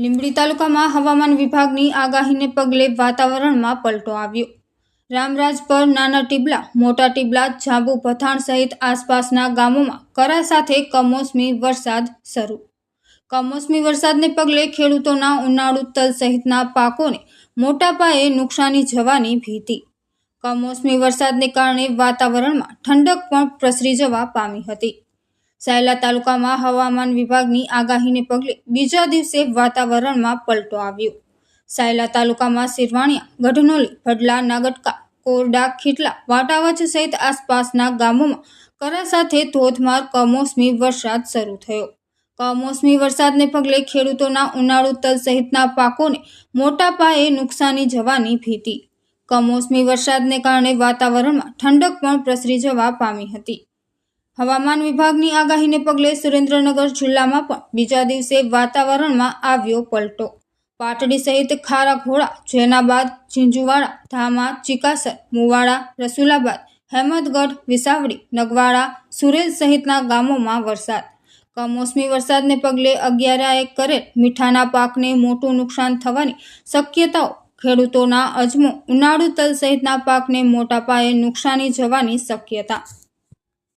લીંબડી તાલુકામાં હવામાન વિભાગની આગાહીને પગલે વાતાવરણમાં પલટો આવ્યો. રામરાજ પર નાના ટીબલા, મોટા ટીબલા, જાંબુ પથાણ સહિત આસપાસના ગામોમાં કરા સાથે કમોસમી વરસાદ શરૂ. કમોસમી વરસાદને પગલે ખેડૂતોના ઉનાળુ તલ સહિતના પાકોને મોટા પાયે નુકસાની જવાની ભીતિ. કમોસમી વરસાદને કારણે વાતાવરણમાં ઠંડક પણ પ્રસરી જવા પામી હતી. સાયલા તાલુકામાં હવામાન વિભાગની આગાહીને પગલે બીજા દિવસે વાતાવરણમાં પલટો આવ્યો. સાયલા તાલુકામાં સિરવાણિયા ગઢનોલી, ભડલા, નાગટકા, કોરડા, ખીટલા, વાટાવચ સહિત આસપાસના ગામોમાં કરા સાથે ધોધમાર કમોસમી વરસાદ શરૂ થયો. કમોસમી વરસાદને પગલે ખેડૂતોના ઉનાળુ તલ સહિતના પાકોને મોટા પાયે નુકસાની જવાની ભીતિ. કમોસમી વરસાદને કારણે વાતાવરણમાં ઠંડક પણ પ્રસરી જવા પામી હતી. હવામાન વિભાગની આગાહીને પગલે સુરેન્દ્રનગર જિલ્લામાં પણ બીજા દિવસે વાતાવરણમાં આવ્યો પલટો. પાટડી સહિત ખારા ઘોડા જેનાબાદ ઝીંઝુવાડા, ધામા, ચિકાસર, મુવાડા, રસુલાબાદ હેમદગઢ વિસાવડી, નગવાડા, સુરેલ સહિતના ગામોમાં વરસાદ. કમોસમી વરસાદને પગલે અગિયારાએ કરેલ મીઠાના પાકને મોટું નુકસાન થવાની શક્યતાઓ ખેડૂતોના અજમો, ઉનાળુ તલ સહિતના પાકને મોટા પાયે નુકસાની જવાની શક્યતા